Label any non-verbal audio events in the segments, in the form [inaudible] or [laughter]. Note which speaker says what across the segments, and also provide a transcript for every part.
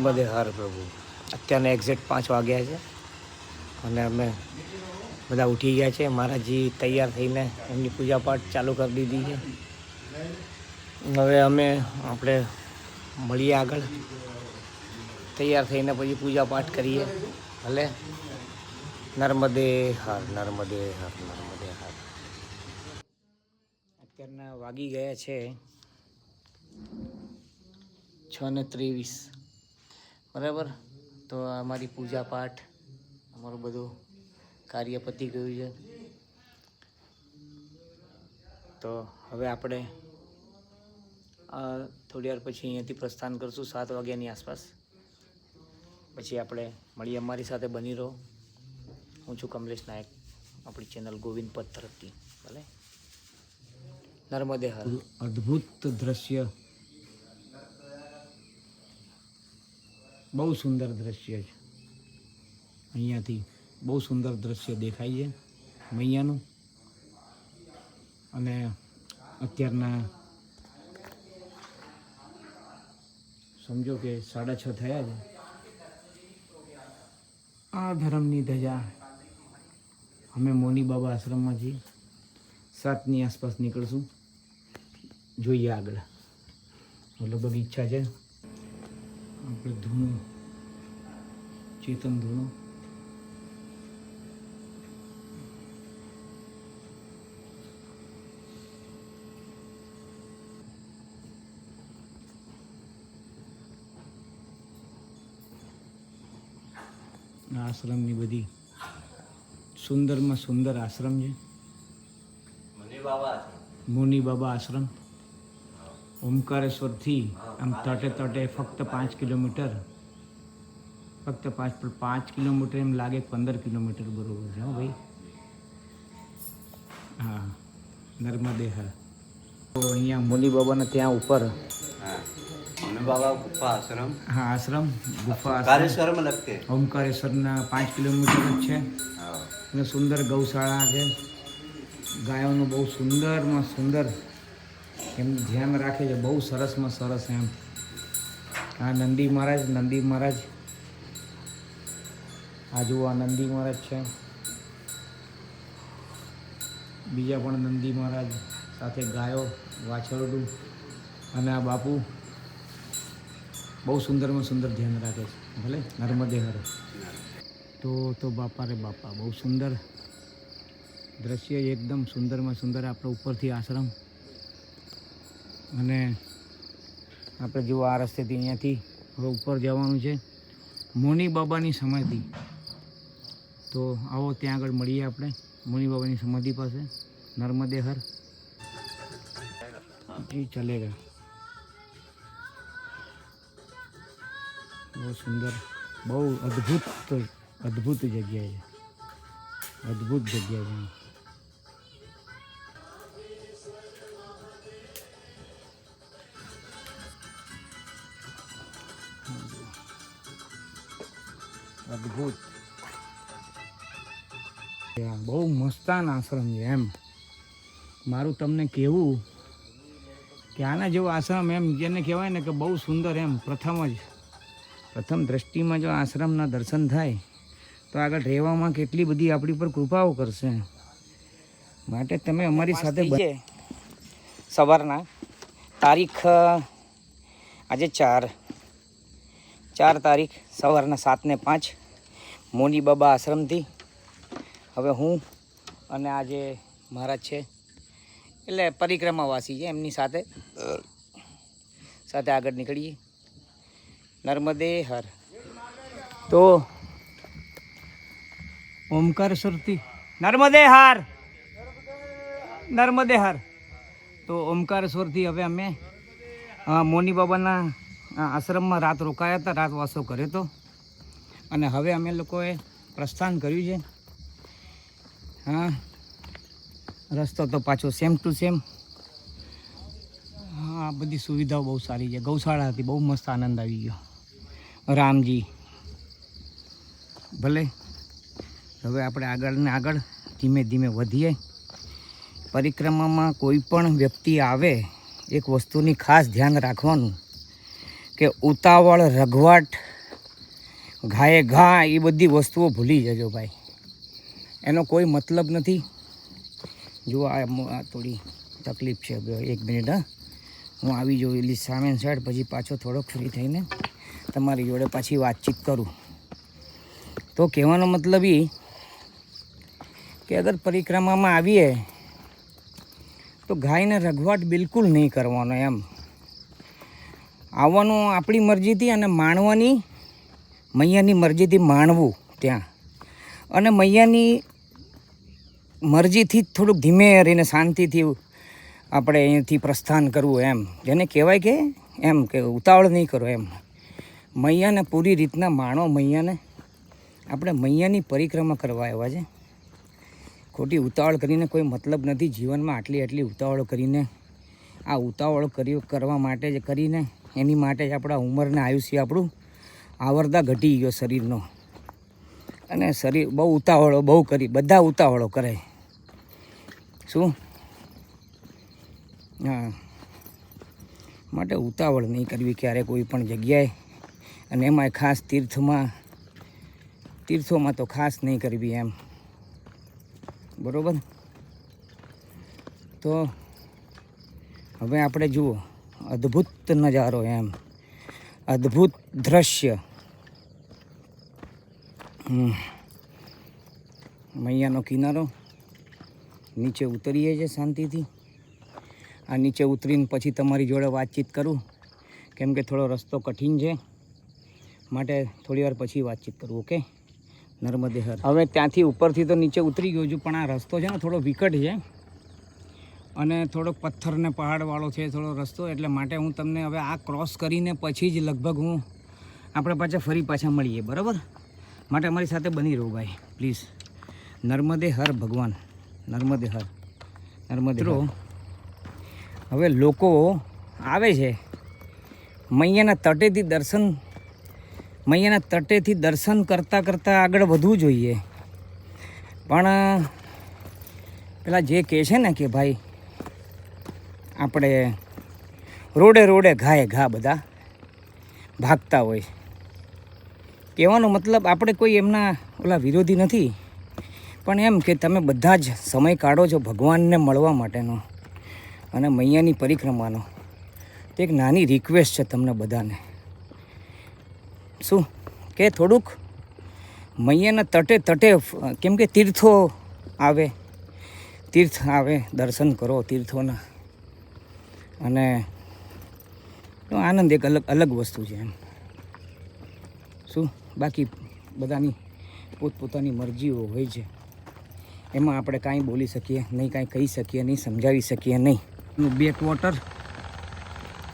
Speaker 1: નર્મદે હર પ્રભુ. અત્યારના એક્ઝેક્ટ પાંચ વાગ્યા છે. અને અમે બધા ઉઠી ગયા છે. મહારાજજી તૈયાર થઈને એમની પૂજાપાઠ ચાલુ કરી દીધી છે. હવે અમે આપણે મળીએ આગળ. તૈયાર થઈને પછી પૂજાપાઠ કરીએ. ભલે. નર્મદે હર નર્મદે હર નર્મદે હર. અત્યારના વાગી ગયા છે છ ને ત્રેવીસ. બરાબર? તો અમારી પૂજા પાઠ, અમારું બધું કાર્ય પતી ગયું છે. તો હવે આપણે થોડી વાર પછી અહીંયાથી પ્રસ્થાન કરશું, સાત વાગ્યાની આસપાસ. પછી આપણે મળીએ અમારી સાથે બની રહો. હું છું કમલેશ નાયક, આપણી ચેનલ ગોવિંદ પદ તરફથી ભલે? નર્મદે હર. અદ્ભુત દ્રશ્ય. બહુ સુંદર દ્રશ્ય છે. અહીંયાથી બહુ સુંદર દ્રશ્ય દેખાય છે મૈયાનું. અને અત્યારના સમજો કે સાડા છ થયા છે. આ ધર્મની ધજા અમે મોની બાબા આશ્રમમાં છીએ. સાતની આસપાસ નીકળશું. જોઈએ આગળ. લગભગ ઈચ્છા છે. આપણે ધૂણો ચેતન ધૂણો. આશ્રમની બધી સુંદરમાં સુંદર આશ્રમ છે. મુનિ બાબા આશ્રમ. ઓમકારેશ્વરથી આમ તટે તટે ફક્ત પાંચ કિલોમીટર. ફક્ત પાંચ પણ પાંચ કિલોમીટર એમ લાગે પંદર કિલોમીટર બરોબર છે હો ભાઈ? હા નર્મદે હા. તો અહીંયા મુલી બાબાના ત્યાં ઉપર.
Speaker 2: બાબા આશ્રમ.
Speaker 1: હા આશ્રમ ગુફા
Speaker 2: ઓમકારેશ્વરમાં
Speaker 1: ઓમકારેશ્વરના પાંચ કિલોમીટર જ છે. અને સુંદર ગૌશાળા છે. ગાયોનું બહુ સુંદરમાં સુંદર એમનું ધ્યાન રાખે છે, બહુ સરસમાં સરસ એમ. આ નંદી મહારાજ નંદી મહારાજ. આ જુઓ આ નંદી મહારાજ છે. બીજા પણ નંદી મહારાજ સાથે ગાયો, વાછરડું અને આ બાપુ બહુ સુંદરમાં સુંદર ધ્યાન રાખે છે, ભલે નર્મદે હર. તો તો બાપા રે બાપા, બહુ સુંદર દ્રશ્ય એકદમ સુંદરમાં સુંદર આપણે ઉપરથી આશ્રમ. અને આપણે જુઓ આ રસ્તેથી અહીંયાથી હવે ઉપર જવાનું છે. મોની બાબાની સમાધિ. તો આવો ત્યાં આગળ મળીએ આપણે. મોની બાબાની સમાધિ પાસે. નર્મદે હર જી ચલેગા બહુ સુંદર, બહુ અદ્ભુત અદ્ભુત જગ્યા છે. અદ્ભુત જગ્યા છે. અદ્ભુત. બહુ મસ્તાન આશ્રમ છે એમ. મારું તમને કહેવું કે આના જેવો આશ્રમ એમ જેને કહેવાય ને કે બહુ સુંદર એમ પ્રથમ જ. પ્રથમ દ્રષ્ટિમાં જો આશ્રમના દર્શન થાય તો આગળ રહેવામાં કેટલી બધી આપણી પર કૃપાઓ કરશે. માટે તમે અમારી સાથે સવારના તારીખ આજે ચાર. ચાર તારીખ સવારના સાતને પાંચ. મોની બાબા આશ્રમથી. હવે હું અને આ જે મહારાજ છે એટલે પરિક્રમાવાસી છે એમની સાથે. સાથે આગળ નીકળીએ. નર્મદે હર. તો ઓમકાર સુરતી નર્મદે હાર. નર્મદે હાર. તો ઓમકાર સુરથી હવે અમે મોની બાબાના આશ્રમમાં રાત રોકાયા હતા રાત વાસો કર્યો હતો. અને હવે અમે લોકોએ પ્રસ્થાન કર્યું છે. હા, રસ્તો તો પાછો સેમ ટુ સેમ હા બધી સુવિધાઓ બહુ સારી છે. ગૌશાળા હતી બહુ મસ્ત આનંદ આવી ગયો. રામજી, ભલે. હવે આપણે આગળ ને આગળ ધીમે ધીમે વધીએ. પરિક્રમામાં કોઈ પણ વ્યક્તિ આવે, એક વસ્તુની ખાસ ધ્યાન રાખવાનું કે ઉતાવળ, રઘવાટ ઘાએ ઘા, એ બધી વસ્તુઓ ભૂલી જજો ભાઈ. એનો કોઈ મતલબ નથી. જો આ થોડી તકલીફ છે. એક મિનિટ, હા. હું આવી જાઉં એટલી સામે સાઈડ, પછી પાછો થોડોક ફ્રી થઈને તમારી જોડે પાછી વાતચીત કરું. તો કહેવાનો મતલબ એ કે અગર પરિક્રમામાં આવીએ, તો ગાયને રઘવાટ બિલકુલ નહીં કરવાનો એમ. આવવાનું આપણી મરજીથી અને માણવાની મૈયાની મરજીથી માણવું ત્યાં. અને મૈયાની મરજીથી થોડુંક ધીમે રહીને શાંતિથી આપણે અહીંયાથી પ્રસ્થાન કરવું એમ. જેને કહેવાય કે એમ કે ઉતાવળ નહીં કરો એમ. મૈયાને પૂરી રીતના માણો મૈયાને. આપણે મૈયાની પરિક્રમા કરવા આવ્યા છે. ખોટી ઉતાવળ કરીને કોઈ મતલબ નથી. જીવનમાં આટલી આટલી ઉતાવળ કરીને, આ ઉતાવળ કરી કરવા માટે જ કરીને, એની માટે જ આપણા ઉંમરને આયુષ્ય આપણું આવરદા ઘટી ગયો શરીરનો. અને શરીર બહુ ઉતાવળો, બહુ કરી, બધા ઉતાવળો કરે. શું? હા. માટે ઉતાવળ નહીં કરવી ક્યારે કોઈ પણ જગ્યાએ. અને એમાંય ખાસ તીર્થમાં, તીર્થોમાં તો ખાસ નહીં કરવી એમ. બરોબર? તો હવે આપણે જુઓ, અદ્ભુત નજારો એમ. અદ્ભુત દ્રશ્ય. મૈયાનો કિનારો નીચે ઉતરીએ છીએ શાંતિથી. આ નીચે ઉતરીને પછી તમારી જોડે વાતચીત કરું. કેમ કે થોડો રસ્તો કઠિન છે. માટે થોડી વાર પછી વાતચીત કરું, ઓકે? નર્મદે હર હવે ત્યાંથી ઉપરથી તો નીચે ઉતરી ગયો છું, પણ આ રસ્તો છે ને થોડો વિકટ છે. અને થોડોક પથ્થરને પહાડવાળો છે થોડો રસ્તો, એટલે માટે હું તમને હવે આ ક્રોસ કરીને પછી જ લગભગ હું આપણે પાછા ફરી પાછા મળીએ, બરાબર? માટે અમારી સાથે બની રહો ભાઈ પ્લીઝ નર્મદે હર ભગવાન નર્મદે હર નર્મદે રો હવે લોકો આવે છે. મૈયાના તટેથી દર્શન મૈયાના તટેથી દર્શન કરતાં કરતાં આગળ વધવું જોઈએ. પણ પેલા જે કહે છે ને કે ભાઈ આપણે રોડે રોડે ઘાએ ઘા બધા ભાગતા હોય. કહેવાનો મતલબ આપણે કોઈ એમના ઓલા વિરોધી નથી. પણ એમ કે તમે બધા જ સમય કાઢો છો ભગવાનને મળવા માટેનો અને મૈયાની પરિક્રમાનો. તે એક નાની રિક્વેસ્ટ છે તમને બધાને. શું? કે થોડુંક મૈયાના તટે તટે કેમ કે તીર્થો આવે. તીર્થ આવે, દર્શન કરો તીર્થોના. અને આનંદ એક અલગ અલગ વસ્તુ છે એમ. શું? બાકી બધાની પોતપોતાની મરજીઓ હોય છે. એમાં આપણે કાંઈ બોલી શકીએ નહીં, કાંઈ કહી શકીએ નહીં, સમજાવી શકીએ નહીં. બેક વોટર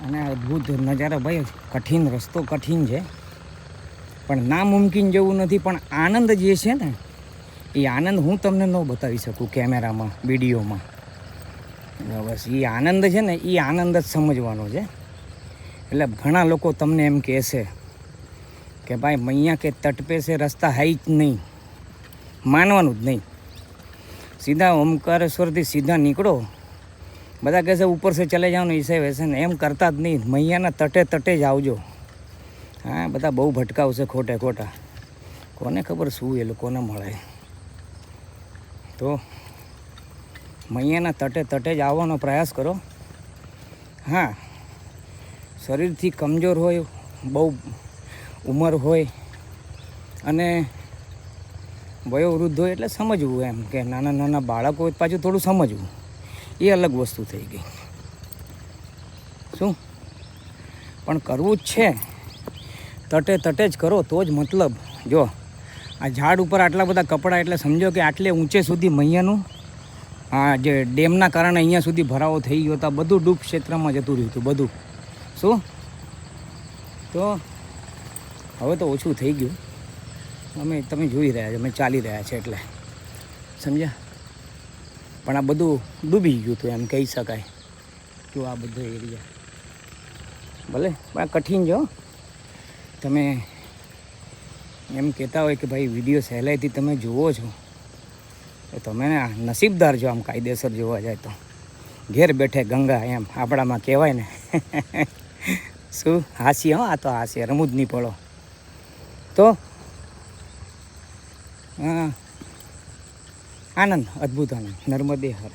Speaker 1: અને અદ્ભુત નજારા ભાઈ, કઠિન રસ્તો કઠિન છે. પણ નામુમકિન જેવું નથી, પણ આનંદ જે છે ને, એ આનંદ હું તમને ન બતાવી શકું કેમેરામાં, વિડીયોમાં. બસ એ આનંદ છે ને એ આનંદ જ સમજવાનો છે. એટલે ઘણા લોકો તમને એમ કહેશે કે ભાઈ મૈયા કે તટ પે છે, રસ્તા હાઈ જ નહીં. માનવાનું જ નહીં. સીધા ઓમકારેશ્વરથી સીધા નીકળો. બધા કહેશે ઉપર સે ચલે જાઓ ને ઈસે વેસે ને એમ કરતા જ નહીં. મૈયાના તટે તટે જ આવજો. હા, બધા બહુ ભટકાવશે ખોટે ખોટા. કોને ખબર શું એ લોકોને મળે. તો મૈયાના તટે તટે જ આવવાનો પ્રયાસ કરો. હા, શરીરથી કમજોર હોય, બહુ ઉંમર હોય અને વયોવૃદ્ધ હોય એટલે સમજવું એમ કે નાના નાના બાળકો પાછું થોડું સમજવું. એ અલગ વસ્તુ થઈ ગઈ. શું? પણ કરવું જ છે. તટે તટે જ કરો તો જ મતલબ. જો, આ ઝાડ ઉપર આટલા બધા કપડાં એટલે સમજો કે આટલે ઊંચે સુધી મૈયાનું, આ જે ડેમના કારણે અહીંયા સુધી ભરાવો થઈ ગયો હતા બધું ડૂબ ક્ષેત્રમાં જતું રહ્યું હતું બધું. શું? તો હવે તો ઓછું થઈ ગયું. અમે, તમે જોઈ રહ્યા છો, અમે ચાલી રહ્યા છે એટલે. સમજ્યા? પણ આ બધું ડૂબી ગયું હતું, એમ કહી શકાય. જો આ બધો એરિયા ભલે, પણ કઠિન જો. તમે એમ કહેતા હોય કે ભાઈ વીડિયો સહેલાઈથી તમે જુઓ છો. તો તમે નસીબદાર છો, આમ કાયદેસર જોવા જાય તો. ઘેર બેઠે ગંગા એમ આપણામાં કહેવાય ને. [laughs] શું? હાસી હો, આ તો હાસ્ય રમૂજ નહીં પડો તો? હા. આનંદ અદ્ભુત આનંદ. નર્મદે હર.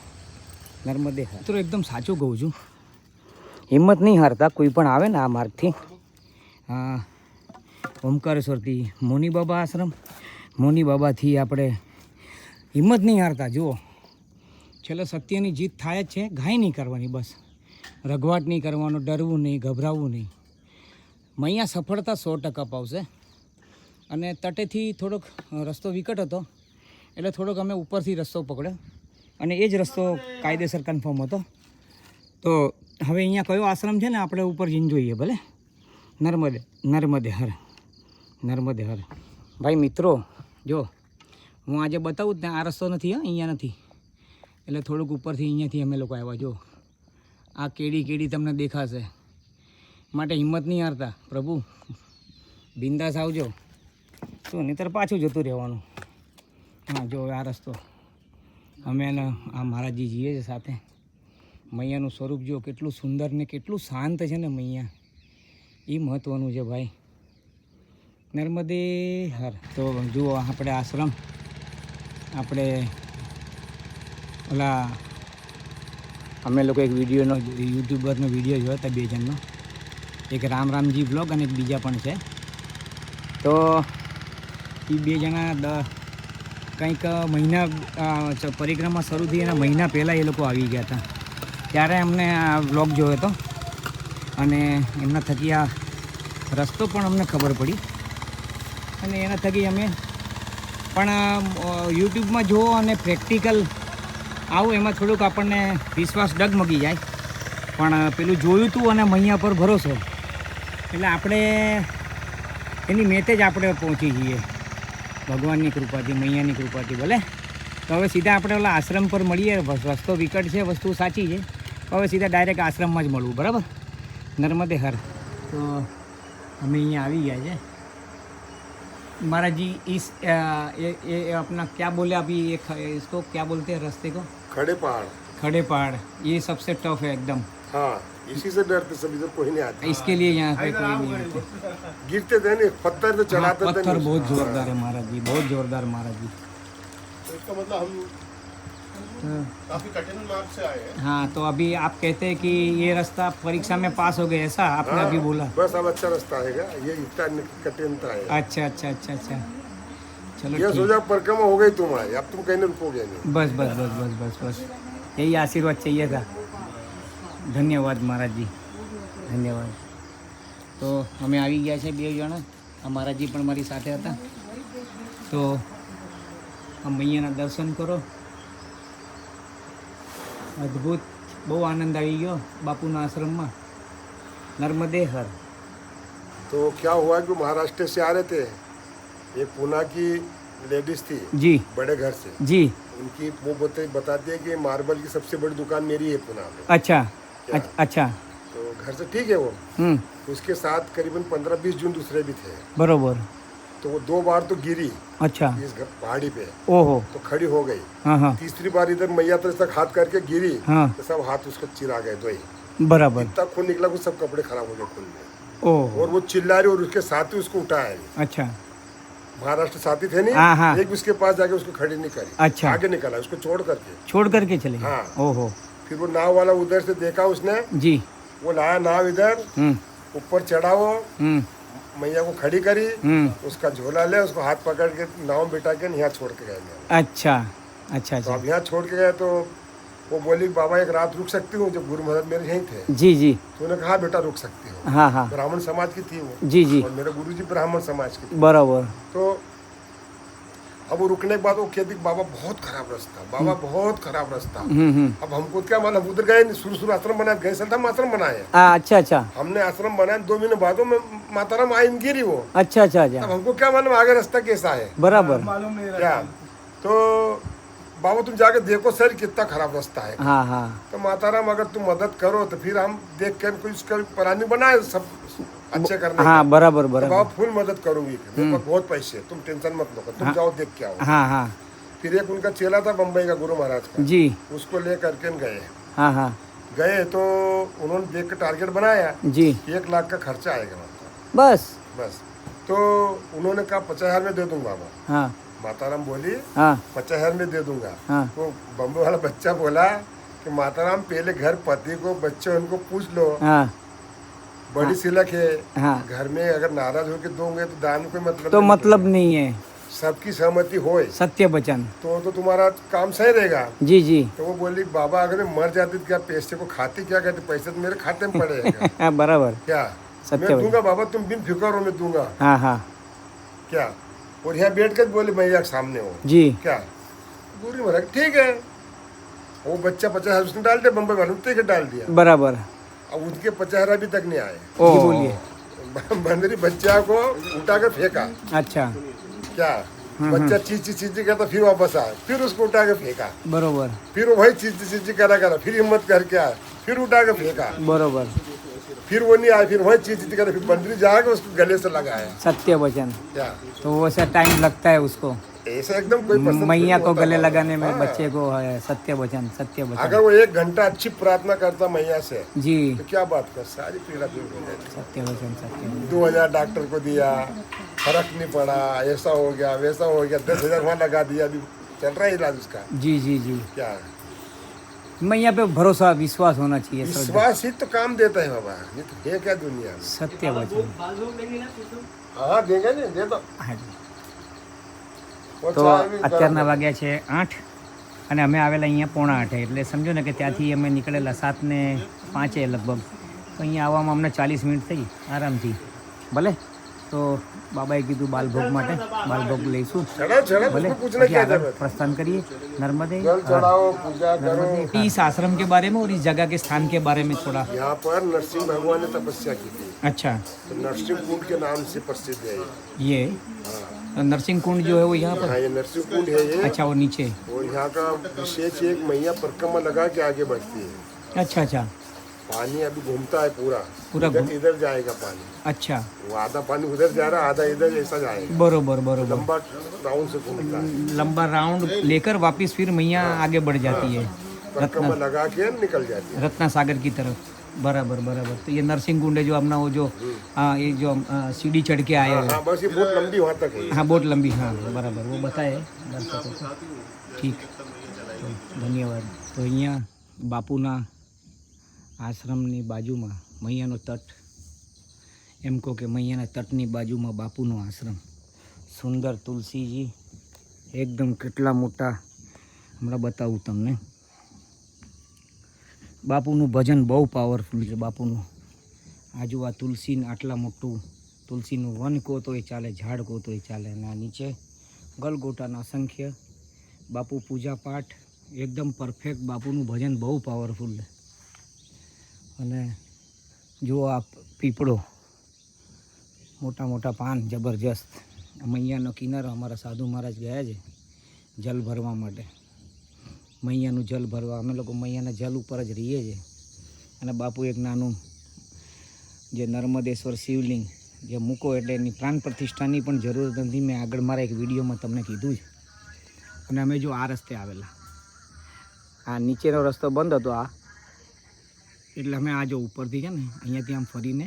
Speaker 1: નર્મદે હર. તો એકદમ સાચું કહું છું. હિંમત નહીં હારતા કોઈ પણ આવે ને આ માર્ગથી. હા. ઓમકારેશ્વરથી મોની બાબા આશ્રમ. મોની બાબાથી આપણે હિંમત નહીં હારતા જુઓ. છેલ્લે સત્યની જીત થાય જ છે ઘાય નહીં કરવાની બસ. રઘવાટ નહીં કરવાનો ડરવું નહીં ગભરાવવું નહીં. મૈયા સફળતા સો ટકા પાવશે. અને તટેથી થોડોક રસ્તો વિકટ હતો. એટલે થોડોક અમે ઉપરથી રસ્તો પકડ્યો. અને એ જ રસ્તો કાયદેસર કન્ફર્મ હતો. તો હવે અહીંયા કયો આશ્રમ છે ને, આપણે ઉપર જઈને જોઈએ ભલે. નર્મદે નર્મદે હર નર્મદે હર ભાઈ, મિત્રો, જો, હું આજે બતાવું જ ને, આ રસ્તો નથી, હા, અહીંયા નથી. એટલે થોડુંક ઉપરથી અહીંયાથી અમે લોકો આવ્યા. જો, આ કેડી કેડી તમને દેખાશે. માટે હિંમત નહીં હારતા. પ્રભુ, બિંદાસ આવજો. તો નહીતર પાછું જતું રહેવાનું. હા, જો આ રસ્તો. અમે એને આ મહારાજજી જઈએ છે સાથે. મૈયાનું સ્વરૂપ જો કેટલું સુંદર ને કેટલું શાંત છે ને મૈયા. એ મહત્ત્વનું છે ભાઈ. નર્મદે હર તો જુઓ, આપણે આશ્રમ. આપણે ઓલા અમે લોકો એક વિડીયોનો, યુટ્યુબરનો વીડિયો જોયો હતા બે જણનો. એક રામ રામજી બ્લોગ અને એક બીજા પણ છે. તો એ બે જણા દ, કંઈક મહિના પરિક્રમા શરૂ થઈ એના મહિના પહેલાં એ લોકો આવી ગયા હતા. ત્યારે અમને આ બ્લોગ જોયો હતો. અને એમના થકી આ રસ્તો પણ અમને ખબર પડી. અને એના થકી અમે પણ યુટ્યુબમાં જુઓ અને પ્રેક્ટિકલ આવું એમાં થોડુંક આપણને વિશ્વાસ ડગમગી જાય. પણ પેલું જોયું હતું અને મૈયા પર ભરોસો. એટલે આપણે એની મેતે જ આપણે પહોંચી જઈએ. ભગવાનની કૃપાથી મૈયાની કૃપાથી ભલે તો હવે સીધા આપણે ઓલા આશ્રમ પર મળીએ બસ રસ્તો વિકટ છે વસ્તુ સાચી છે તો હવે સીધા ડાયરેક્ટ આશ્રમમાં જ મળવું બરાબર નર્મદે હર તો અમે અહીંયા આવી ગયા છે महाराज जी इस अ, ये ये अपना क्या बोले अभी ये ख- इसको क्या बोलते हैं रास्ते को
Speaker 3: खड़े पहाड़
Speaker 1: खड़े पहाड़ ये सबसे टफ है एकदम
Speaker 3: हाँ इसी से डरते सब इधर कोई नहीं आता।
Speaker 1: इसके लिए यहाँ पे कोई नहीं आते।
Speaker 3: गिरते थे नहीं पत्थर तो
Speaker 1: हाँ,
Speaker 3: चढ़ाते थे
Speaker 1: पत्थर बहुत जोरदार है महाराज जी बहुत जोरदार महाराज जी।
Speaker 3: तो इसका मतलब हम काफ़ी कठिन मार्ग से आए हैं।
Speaker 1: हाँ तो अभी आप कहते हैं कि ये रास्ता परीक्षा में पास हो गए ऐसा? आपने
Speaker 3: हाँ,
Speaker 1: अभी बोला।
Speaker 3: बस अब अच्छा रास्ता आएगा। ये इतना कठिनता है।
Speaker 1: अच्छा अच्छा अच्छा अच्छा। चलो
Speaker 3: ये सोचा परिक्रमा हो गई तुम्हारी अब तुम कहीं नहीं रुकोगे नहीं।
Speaker 1: बस बस बस बस बस बस। यही आशीर्वाद चाहिए था। ધન્યવાદ મહારાજજી ધન્યવાદ તો અમે આવી ગયા છે બે જણા આ મહારાજજી પણ મારી સાથે હતા તો આ મૈયાના દર્શન કરો અદ્ભુત બહુ આનંદ આવી ગયો બાપુના આશ્રમમાં નર્મદે હર
Speaker 3: तो क्या हुआ कि महाराष्ट्र से आ रहे थे एक पूना की लेडीज थी
Speaker 1: જી
Speaker 3: बड़े घर से
Speaker 1: જી
Speaker 3: उनकी वो बता बताती है कि मार्बल की सबसे बड़ी दुकान मेरी है पूना में
Speaker 1: અચ્છા क्या अच्छा।
Speaker 3: तो घर से ठीक है वो?
Speaker 1: हम्म।
Speaker 3: उसके साथ करीबन पंद्रह बीस जून दूसरे भी थे।
Speaker 1: बरोबर।
Speaker 3: तो वो दो बार तो गिरी
Speaker 1: अच्छा।
Speaker 3: इस पहाड़ी पे।
Speaker 1: ओहो।
Speaker 3: तो खड़ी हो गई।
Speaker 1: हाँ, हाँ।
Speaker 3: तीसरी बार इधर मैया तक हाथ करके गिरी
Speaker 1: हाँ।
Speaker 3: तो सब हाथ उसको चिरा गए दो ही।
Speaker 1: बराबर।
Speaker 3: इतना खून निकला सब कपड़े खराब हो गए खून में। और वो चिल्ला रही और उसके साथ ही उसको उठाया
Speaker 1: अच्छा।
Speaker 3: महाराष्ट्र साथी थे नहीं?
Speaker 1: हाँ।
Speaker 3: एक उसके पास जाके उसको खड़ी नहीं करी।
Speaker 1: अच्छा।
Speaker 3: आगे निकला उसको छोड़ करके।
Speaker 1: छोड़ करके चले
Speaker 3: हाँ।
Speaker 1: ओहो।
Speaker 3: फिर वो नाव वाला उधर से देखा उसने।
Speaker 1: जी।
Speaker 3: वो लाया नाव इधर
Speaker 1: हम्म।
Speaker 3: ऊपर चढ़ा वो
Speaker 1: हम्म।
Speaker 3: मैया को खड़ी करी
Speaker 1: हम्म।
Speaker 3: उसका झोला ले उसको हाथ पकड़ के नाव में बिठा के यहाँ छोड़ के गए।
Speaker 1: अच्छा अच्छा
Speaker 3: तो
Speaker 1: अच्छा।
Speaker 3: अब यहाँ छोड़ के गए तो वो बोली बाबा एक रात रुक सकती हूँ जब गुरु महाराज मेरे यहीं थे।
Speaker 1: जी जी।
Speaker 3: तो उन्होंने कहा बेटा रुक सकती हो।
Speaker 1: हाँ हाँ।
Speaker 3: ब्राह्मण समाज की थी वो।
Speaker 1: जी जी।
Speaker 3: और मेरे गुरु जी ब्राह्मण समाज के
Speaker 1: बराबर।
Speaker 3: तो अब वो रुकने के बाद वो कहती बाबा बहुत खराब रास्ता बाबा बहुत खराब रास्ता।
Speaker 1: हम्म हम्म।
Speaker 3: अब हमको क्या मालूम उधर गए शुरू शुरू आश्रम बनाए गए साल हम आश्रम बनाए।
Speaker 1: अच्छा अच्छा।
Speaker 3: हमने आश्रम बनाया दो महीने बाद में माताराम आई गिरी वो।
Speaker 1: अच्छा अच्छा अच्छा।
Speaker 3: अब हमको क्या मालूम आगे रास्ता कैसा है।
Speaker 1: बराबर।
Speaker 3: मालूम नहीं क्या? तो बाबा तुम जाके देखो सर कितना खराब रास्ता है।
Speaker 1: हाँ हाँ।
Speaker 3: तो माताराम अगर तुम मदद करो तो फिर हम देख कर कोई उसका प्लानिंग बनाए सब अच्छे करने
Speaker 1: हाँ बराबर
Speaker 3: तो
Speaker 1: बराबर।
Speaker 3: फुल मदद करूँगी मेरे पास बहुत पैसे तुम टेंशन मत लो तुम जाओ देख के आओ।
Speaker 1: हाँ हाँ।
Speaker 3: फिर एक उनका चेला था बम्बई का गुरु महाराज का।
Speaker 1: जी।
Speaker 3: उसको ले करके गए।
Speaker 1: हाँ हाँ।
Speaker 3: गए तो उन्होंने देख के टारगेट बनाया।
Speaker 1: जी।
Speaker 3: एक लाख का खर्चा आएगा
Speaker 1: बस।
Speaker 3: बस। तो उन्होंने कहा पचास हज़ार में दे दूँगा बाबा
Speaker 1: हाँ।
Speaker 3: माताराम बोली
Speaker 1: हाँ।
Speaker 3: पचास हज़ार में दे दूँगा।
Speaker 1: हाँ।
Speaker 3: तो बम्बे वाला बच्चा बोला कि माताराम पहले घर पति को बच्चे उनको पूछ लो।
Speaker 1: हाँ।
Speaker 3: बड़ी सिलक है।
Speaker 1: हाँ।
Speaker 3: घर में अगर नाराज़ होकर दोगे तो दान कोई मतलब
Speaker 1: तो
Speaker 3: नहीं।
Speaker 1: मतलब नहीं है।
Speaker 3: सबकी सहमति हो
Speaker 1: सत्य वचन।
Speaker 3: तो तो तुम्हारा काम सही रहेगा।
Speaker 1: जी जी।
Speaker 3: तो वो बोली बाबा अगर मैं मर जाती तो क्या पैसे को खाते क्या करती पैसे तो मेरे खाते में पड़ेगा [laughs]
Speaker 1: हाँ बराबर।
Speaker 3: क्या?
Speaker 1: सत्य
Speaker 3: मैं दूँगा बाबा तुम बिन फ़िक्र हो मैं दूँगा।
Speaker 1: हाँ हाँ।
Speaker 3: क्या? और यहाँ बैठ कर बोले भैया के सामने हो।
Speaker 1: जी।
Speaker 3: क्या? दूरी में रख ठीक है। वो बच्चा पचास हज़ार उसने डाल दिया बम्बई वाले ठीक है डाल दिया।
Speaker 1: बराबर।
Speaker 3: अब उनके पचास हज़ार अभी तक नहीं आए।
Speaker 1: बोलिए। [laughs]
Speaker 3: बंदरी बच्चा को उठा कर फेंका।
Speaker 1: अच्छा।
Speaker 3: क्या? बच्चा चीज़ चीज़ चीज़ करता फिर वापस आया। फिर उसको उठा के फेंका।
Speaker 1: बरोबर।
Speaker 3: फिर वो वही चीज़ चीज़ चीज़ करा करा। फिर हिम्मत करके आया। फिर उठा के फेंका।
Speaker 1: बरोबर।
Speaker 3: फिर वो नहीं आया फिर वही चीज़ चीज़ करा। फिर बंदरी जाकर उसको गले से लगाया।
Speaker 1: सत्य वचन।
Speaker 3: क्या?
Speaker 1: तो वैसा टाइम लगता है उसको।
Speaker 3: ऐसा एकदम कोई पसंद
Speaker 1: मैया को गले लगाने में
Speaker 3: हाँ।
Speaker 1: बच्चे को है सत्य वचन सत्य वचन।
Speaker 3: अगर वो एक घंटा अच्छी प्रार्थना करता मैया से
Speaker 1: जी।
Speaker 3: तो क्या बात कर सारी पीड़ा दूर हो जाती
Speaker 1: सत्य वचन सत्य
Speaker 3: दो हज़ार डॉक्टर को दिया फ़र्क नहीं पड़ा ऐसा हो गया वैसा हो गया दस हज़ार वहाँ लगा दिया अभी चल रहा है इलाज उसका।
Speaker 1: जी जी जी।
Speaker 3: क्या?
Speaker 1: मैया पे भरोसा विश्वास होना चाहिए
Speaker 3: विश्वास ही तो काम देता है बाबा नहीं तो है क्या दुनिया में?
Speaker 1: सत्य वचन।
Speaker 3: हाँ देंगे नहीं दे दो।
Speaker 1: જી.
Speaker 3: वो
Speaker 1: તો
Speaker 3: चाय भी
Speaker 1: અત્યારના
Speaker 3: गरम
Speaker 1: વાગ્યા છે આઠ અને અમે આવેલા અહીંયા પોણા આઠે એટલે સમજો ને કે ત્યાંથી અમે નીકળેલા સાત ને પાંચે લગભગ તો અહીંયા આવવામાં અમને ચાલીસ મિનિટ થઈ આરામથી ભલે તો બાબાએ કીધું બાલભોગ માટે બાલભોગ લઈશું
Speaker 3: चढ़ो चढ़ो
Speaker 1: भले
Speaker 3: उसको पूछने
Speaker 1: પછી
Speaker 3: क्या
Speaker 1: આગળ
Speaker 3: जरूरत है?
Speaker 1: प्रस्थान करिए नर्मदे
Speaker 3: जल चढ़ाओ पूजा करो
Speaker 1: नर्मदे इस आश्रम के बारे में और इस जगह के स्थान के बारे में थोड़ा
Speaker 3: यहाँ पर नरसिंह भगवान ने तपस्या की थी
Speaker 1: अच्छा
Speaker 3: तो नरसिंह कुंड के नाम से प्रसिद्ध है ये
Speaker 1: ये
Speaker 3: हाँ
Speaker 1: नरसिंह कुंड जो है वो यहाँ पर
Speaker 3: हाँ ये नरसिंह कुंड है ये।
Speaker 1: अच्छा वो नीचे।
Speaker 3: और यहाँ का विशेष एक मैया परिक्रमा लगा के आगे बढ़ती है।
Speaker 1: अच्छा अच्छा।
Speaker 3: पानी अभी घूमता है पूरा।
Speaker 1: पूरा
Speaker 3: इधर इधर जाएगा पानी।
Speaker 1: अच्छा।
Speaker 3: वो आधा पानी उधर जा रहा है आधा इधर ऐसा जाएगा।
Speaker 1: बरोबर बरोबर।
Speaker 3: लंबा राउंड से घूमता है।
Speaker 1: लंबा राउंड लेकर वापस फिर मैया आगे बढ़ जाती है।
Speaker 3: परिक्रमा लगा के निकल जाती है।
Speaker 1: रत्ना सागर की तरफ़। बराबर बराबर तो ये नरसिंह कुंड है जो अपना वो जो आ, ये जो आ, सीढ़ी चढ़ के आए
Speaker 3: हाँ
Speaker 1: हैं
Speaker 3: हाँ बस ये बहुत लंबी वहाँ तक है ये।
Speaker 1: हाँ बहुत लंबी हाँ बराबर वो बताए दर्शकों को ठीक તો ધન્યવાદ તો અહીંયા બાપુના આશ્રમની બાજુમાં મૈયાનો તટ એમ કહો કે મૈયાના તટની બાજુમાં બાપુનો આશ્રમ સુંદર તુલસીજી એકદમ કેટલા મોટા હમણાં બતાવું તમને બાપુનું ભજન બહુ પાવરફુલ છે બાપુનું. આજુ આ તુલસીને આટલા મોટું તુલસીનું વન કહો તોય ચાલે, ઝાડ કહો તોય ચાલે અને આ નીચે ગલગોટાના અસંખ્ય બાપુ પૂજા પાઠ, એકદમ પરફેક્ટ બાપુનું ભજન બહુ પાવરફુલ છે. અને જુઓ આ પીપળો મોટા મોટા પાન જબરજસ્ત, અમે અહીંયાનો કિનારો અમારા સાધુ મહારાજ ગયા છે જલ ભરવા માટે. મૈયાનું જલ ભરવા. અમે લોકો મૈયાના જલ ઉપર જ રહીએ છીએ. અને બાપુ એક નાનું જે નર્મદેશ્વર શિવલિંગ જે મૂકો એટલે એની પ્રાણ પ્રતિષ્ઠાની પણ જરૂરત નથી. મેં આગળ મારા એક વિડીયોમાં તમને કીધું છે અને અમે જો આ રસ્તે આવેલા. આ નીચેનો રસ્તો બંધ હતો આ. એટલે અમે આ જો ઉપરથી છે ને અહીંયાથી આમ ફરીને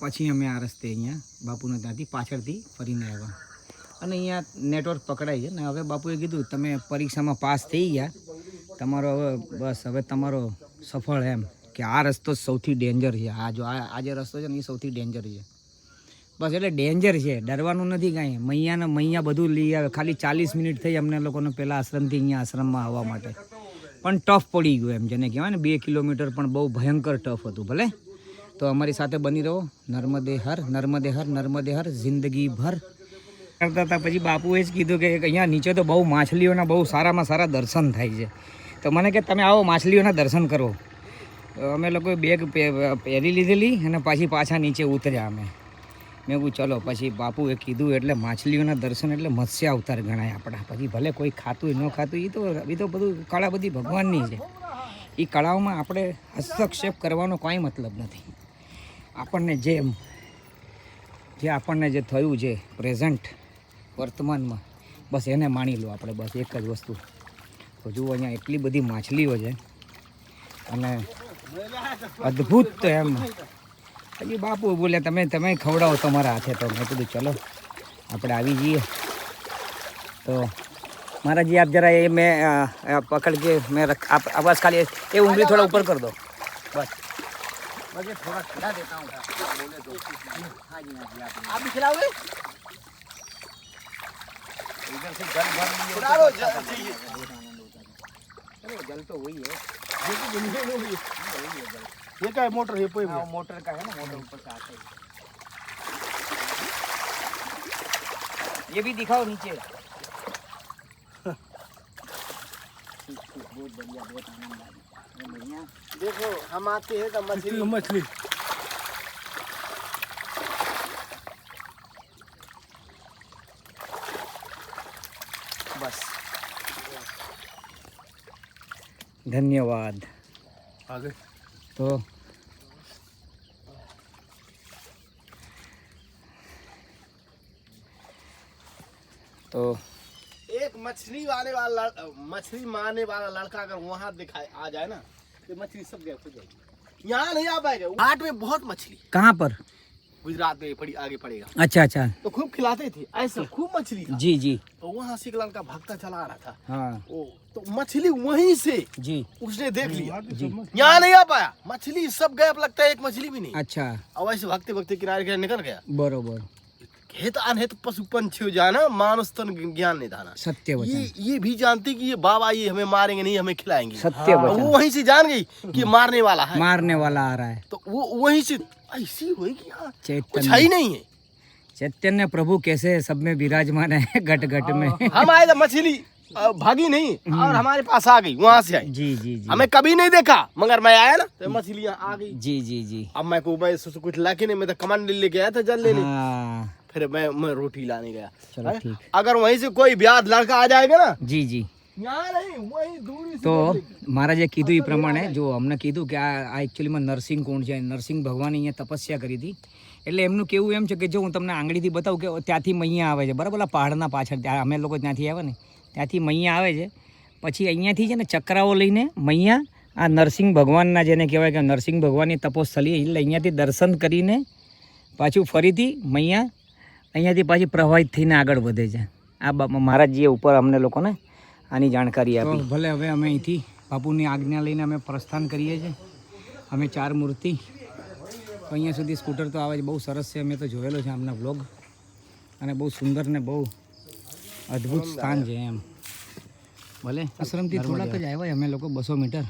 Speaker 1: પછી અમે આ રસ્તે અહીંયા બાપુના ત્યાંથી પાછળથી ફરીને આવ્યા. અને અહીંયા નેટવર્ક પકડાય છે. ને હવે બાપુએ કીધું, તમે પરીક્ષામાં પાસ થઈ ગયા. તમારો હવે બસ, હવે તમારો સફળ એમ કે આ રસ્તો સૌથી ડેન્જર છે. આ જો, આ જે રસ્તો છે ને એ સૌથી ડેન્જર છે. બસ એટલે ડેન્જર છે. ડરવાનું નથી કાંઈ. મૈયાને મૈયા બધું લઈ આવે. ખાલી ચાલીસ મિનિટ થઈ અમને લોકોને પહેલાં આશ્રમથી અહીંયા આશ્રમમાં આવવા માટે. પણ ટફ પડી ગયું એમ જેને કહેવાય ને, બે કિલોમીટર પણ બહુ ભયંકર ટફ હતું, ભલે? તો અમારી સાથે બની રહો. નર્મદે હર નર્મદે હર નર્મદે હર જિંદગી ભર કરતા હતા. પછી બાપુએ જ કીધું કે અહીંયા નીચે તો બહુ માછલીઓના બહુ સારામાં સારા દર્શન થાય છે. તો મને કે તમે આવો માછલીઓના દર્શન કરો. અમે લોકોએ બેગ પહેરી લીધેલી અને પાછી પાછા નીચે ઉતર્યા અમે. મેં કહું ચલો. પછી બાપુએ કીધું, એટલે માછલીઓના દર્શન એટલે મત્સ્ય અવતાર ગણાય આપણા. પછી ભલે કોઈ ખાતું ન ખાતું એ તો એ તો બધું કળા બધી ભગવાનની છે. એ કળાઓમાં આપણે હસ્તક્ષેપ કરવાનો કોઈ મતલબ નથી. આપણને જેમ, જે આપણને જે થયું છે પ્રેઝન્ટ વર્તમાનમાં બસ એને માણી લો આપણે બસ એક જ વસ્તુ તો જુઓ અહીંયા એટલી બધી માછલીઓ છે અને અદ્ભુત તો એમ હજી બાપુ બોલે તમે તમે ખવડાવો તમારા હાથે તો મેં કીધું ચલો આપણે આવી જઈએ તો महाराज जी आप जरा ये मैं अ, अ, पकड़ के मैं रख आप आप बस खाली ये उंगली थोड़ा ऊपर कर दो बस बस ये थोड़ा खिला देता हूँ इधर से जल भर लिए चलो जल तो वही है।
Speaker 4: ये है। क्या है मोटर? है पोई
Speaker 1: हाँ मोटर? का है ना मोटर ऊपर से आता है। ये भी दिखाओ नीचे। बहुत बढ़िया बहुत आनंद आ बहुत बढ़िया
Speaker 4: देखो हम आते हैं तो मछली। मछली
Speaker 1: बस धन्यवाद।
Speaker 4: आगे।
Speaker 1: तो तो
Speaker 4: एक मछली वाले वाला मछली मारने वाला लड़का अगर वहाँ दिखाए आ जाए ना तो मछली सब गैप हो जाएगी। यहाँ नहीं आ पाएगा घाट में बहुत मछली।
Speaker 1: कहाँ पर?
Speaker 4: गुजरात में पड़ी आगे पड़ेगा।
Speaker 1: अच्छा अच्छा।
Speaker 4: तो खूब खिलाते थे ऐसे खूब मछली
Speaker 1: जी जी।
Speaker 4: तो वहाँ से लड़का भक्ता चला आ रहा था।
Speaker 1: हाँ।
Speaker 4: ओ तो मछली वहीं से
Speaker 1: जी।
Speaker 4: उसने देख लिया।
Speaker 1: जी।
Speaker 4: यहाँ नहीं आ पाया। मछली सब गैप लगता है एक मछली भी नहीं।
Speaker 1: अच्छा।
Speaker 4: और वैसे भक्ते भक्ते किनारे किनारे निकल गया।
Speaker 1: बरोबर।
Speaker 4: हेत अनहेत पशु पंछी जाना मानस तन ज्ञान नहीं दाना
Speaker 1: सत्य
Speaker 4: ये
Speaker 1: वचन।
Speaker 4: ये भी जानती कि ये बाबा ये हमें मारेंगे नहीं हमें खिलाएँगे।
Speaker 1: सत्य
Speaker 4: और वो वहीं से जान गई कि मारने वाला है।
Speaker 1: मारने वाला आ रहा है।
Speaker 4: तो वो वहीं से ऐसी कि यहाँ कुछ है
Speaker 1: चैतन्य।
Speaker 4: ही नहीं है।
Speaker 1: चैतन्य प्रभु कैसे सब में विराजमान है [laughs] घट घट में
Speaker 4: हम आए थे मछली भागी नहीं और हमारे पास आ गई वहाँ से आई।
Speaker 1: जी जी जी।
Speaker 4: हमें कभी नहीं देखा मगर मैं आया ना तो मछलियाँ आ गई।
Speaker 1: जी जी जी।
Speaker 4: अब मैं को मैं कुछ लाके नहीं मैं तो कमांड लेके आया था जल लेने
Speaker 1: हाँ।
Speaker 4: फिर मैं मैं रोटी लाने गया।
Speaker 1: चलो ठीक।
Speaker 4: अगर वहीं से कोई ब्याज लड़का आ जाएगा ना
Speaker 1: जी जी। તો
Speaker 4: મારા
Speaker 1: જે કીધું એ પ્રમાણે જો અમને કીધું કે આ એકચ્યુઅલીમાં નરસિંહ કોણ છે નરસિંહ ભગવાને અહીંયા તપસ્યા કરી હતી. એટલે એમનું કેવું એમ છે કે જો હું તમને આંગળીથી બતાવું કે ત્યાંથી મૈયા આવે છે બરાબર? પહાડના પાછળ ત્યાં અમે લોકો ત્યાંથી આવે ને ત્યાંથી મૈયા આવે છે. પછી અહીંયાથી છે ને ચક્રાઓ લઈને મૈયા આ નરસિંહ ભગવાનના જેને કહેવાય કે નરસિંહ ભગવાનની તપોસ્થલી એટલે અહીંયાથી દર્શન કરીને પાછું ફરીથી મૈયા અહીંયાથી પાછી પ્રવાહિત થઈને આગળ વધે છે. આ મહારાજજીએ ઉપર અમને લોકોને આની જાણકારી આપી. ભલે હવે અમે અહીંથી બાપુની આજ્ઞા લઈને અમે પ્રસ્થાન કરીએ છીએ. અમે ચાર મૂર્તિ. અહીંયા સુધી સ્કૂટર તો આવે છે બહુ સરસ છે. અમે તો જોયેલો છે આમના વ્લોગ. અને બહુ સુંદર ને બહુ અદ્ભુત સ્થાન છે એમ. ભલે આશ્રમથી થોડાક જ આવ્યા અમે લોકો બસો મીટર.